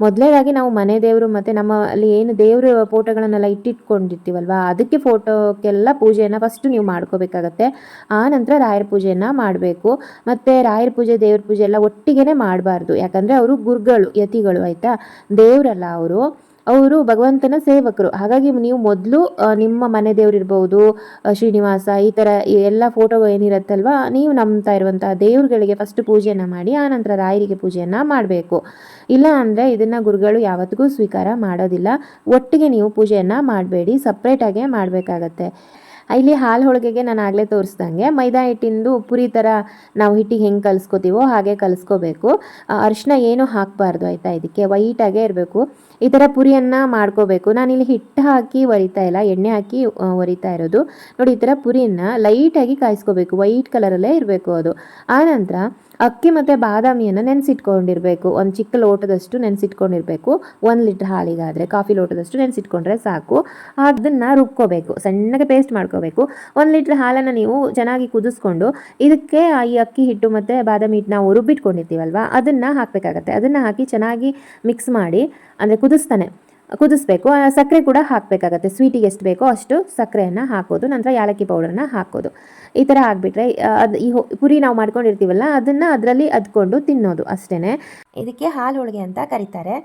ಮೊದಲನೇದಾಗಿ ನಾವು ಮನೆ ದೇವರು ಮತ್ತು ನಮ್ಮ ಅಲ್ಲಿ ಏನು ದೇವ್ರ ಫೋಟೋಗಳನ್ನೆಲ್ಲ ಇಟ್ಟಿಟ್ಕೊಂಡಿರ್ತೀವಲ್ವ, ಅದಕ್ಕೆ ಫೋಟೋಕ್ಕೆಲ್ಲ ಪೂಜೆಯನ್ನು ಫಸ್ಟು ನೀವು ಮಾಡ್ಕೋಬೇಕಾಗತ್ತೆ. ಆ ನಂತರ ರಾಯರ ಪೂಜೆಯನ್ನು ಮಾಡಬೇಕು. ಮತ್ತು ರಾಯರ ಪೂಜೆ, ದೇವ್ರ ಪೂಜೆ ಎಲ್ಲ ಒಟ್ಟಿಗೆ ಮಾಡಬಾರ್ದು. ಯಾಕಂದರೆ ಅವರು ಗುರುಗಳು, ಯತಿಗಳು, ಆಯಿತಾ? ದೇವರಲ್ಲ ಅವರು. ಅವರು ಭಗವಂತನ ಸೇವಕರು. ಹಾಗಾಗಿ ನೀವು ಮೊದಲು ನಿಮ್ಮ ಮನೆ ದೇವರಿರ್ಬೋದು ಶ್ರೀನಿವಾಸ, ಈ ಥರ ಎಲ್ಲ ಫೋಟೋ ಏನಿರುತ್ತಲ್ವ, ನೀವು ನಂಬ್ತಾ ಇರುವಂತಹ ದೇವ್ರುಗಳಿಗೆ ಫಸ್ಟ್ ಪೂಜೆಯನ್ನು ಮಾಡಿ ಆನಂತರ ರಾಯರಿಗೆ ಪೂಜೆಯನ್ನು ಮಾಡಬೇಕು. ಇಲ್ಲ ಅಂದರೆ ಇದನ್ನು ಗುರುಗಳು ಯಾವತ್ತಿಗೂ ಸ್ವೀಕಾರ ಮಾಡೋದಿಲ್ಲ. ಒಟ್ಟಿಗೆ ನೀವು ಪೂಜೆಯನ್ನು ಮಾಡಬೇಡಿ ಸಪ್ರೇಟಾಗೇ ಮಾಡಬೇಕಾಗತ್ತೆ. ಇಲ್ಲಿ ಹಾಲು ಹೋಳಿಗೆಗೆ ನಾನು ಆಗಲೇ ತೋರಿಸ್ದಂಗೆ ಮೈದಾ ಹಿಟ್ಟಿಂದು ಪುರಿ ಥರ ನಾವು ಹಿಟ್ಟಿಗೆ ಹೆಂಗೆ ಕಲಿಸ್ಕೋತೀವೋ ಹಾಗೆ ಕಲಿಸ್ಕೋಬೇಕು. ಅರಿಶಿನ ಏನೂ ಹಾಕಬಾರ್ದು ಆಯಿತಾ ಇದಕ್ಕೆ? ವೈಟಾಗೇ ಇರಬೇಕು. ಈ ಥರ ಪುರಿಯನ್ನು ಮಾಡ್ಕೋಬೇಕು. ನಾನಿಲ್ಲಿ ಹಿಟ್ಟು ಹಾಕಿ ಒರಿತಾ ಇಲ್ಲ, ಎಣ್ಣೆ ಹಾಕಿ ಒರಿತಾ ಇರೋದು. ನೋಡಿ, ಈ ಥರ ಪುರಿಯನ್ನು ಲೈಟಾಗಿ ಕಾಯಿಸ್ಕೋಬೇಕು. ವೈಟ್ ಕಲರಲ್ಲೇ ಇರಬೇಕು ಅದು. ಆನಂತರ ಅಕ್ಕಿ ಮತ್ತು ಬಾದಾಮಿಯನ್ನು ನೆನೆಸಿಟ್ಕೊಂಡಿರಬೇಕು. ಒಂದು ಚಿಕ್ಕ ಲೋಟದಷ್ಟು ನೆನೆಸಿಟ್ಕೊಂಡಿರಬೇಕು. ಒಂದು ಲೀಟ್ರ್ ಹಾಲಿಗಾದರೆ, ಕಾಫಿ ಲೋಟದಷ್ಟು ನೆನೆಸಿಟ್ಕೊಂಡ್ರೆ ಸಾಕು. ಅದನ್ನು ರುಬ್ಕೋಬೇಕು. ಸಣ್ಣಗೆ ಪೇಸ್ಟ್ ಮಾಡ್ಕೋಬೇಕು. ಒಂದು ಲೀಟ್ರ್ ಹಾಲನ್ನು ನೀವು ಚೆನ್ನಾಗಿ ಕುದಿಸ್ಕೊಂಡು ಇದಕ್ಕೆ ಈ ಅಕ್ಕಿ ಹಿಟ್ಟು ಮತ್ತು ಬಾದಾಮಿ ಹಿಟ್ಟು ನಾವು ರುಬ್ಬಿಟ್ಕೊಂಡಿರ್ತೀವಲ್ವ, ಅದನ್ನು ಹಾಕಬೇಕಾಗತ್ತೆ. ಅದನ್ನು ಹಾಕಿ ಚೆನ್ನಾಗಿ ಮಿಕ್ಸ್ ಮಾಡಿ, ಅಂದರೆ ಕುದಿಸ್ತಾನೆ. ಕುದಿಸ್ಬೇಕು. ಸಕ್ಕರೆ ಕೂಡ ಹಾಕಬೇಕಾಗತ್ತೆ. ಸ್ವೀಟಿಗೆ ಎಷ್ಟು ಬೇಕೋ ಅಷ್ಟು ಸಕ್ಕರೆಯನ್ನು ಹಾಕೋದು. ನಂತರ ಯಾಲಕ್ಕಿ ಪೌಡರ್ನ ಹಾಕೋದು. ಈ ಥರ ಹಾಕ್ಬಿಟ್ರೆ ಅದು ಈ ಪುರಿ ನಾವು ಮಾಡ್ಕೊಂಡಿರ್ತೀವಲ್ಲ, ಅದನ್ನು ಅದರಲ್ಲಿ ಅದ್ಕೊಂಡು ತಿನ್ನೋದು ಅಷ್ಟೇ ಇದಕ್ಕೆ ಹಾಲು ಹೋಳಿಗೆ ಅಂತ ಕರೀತಾರೆ.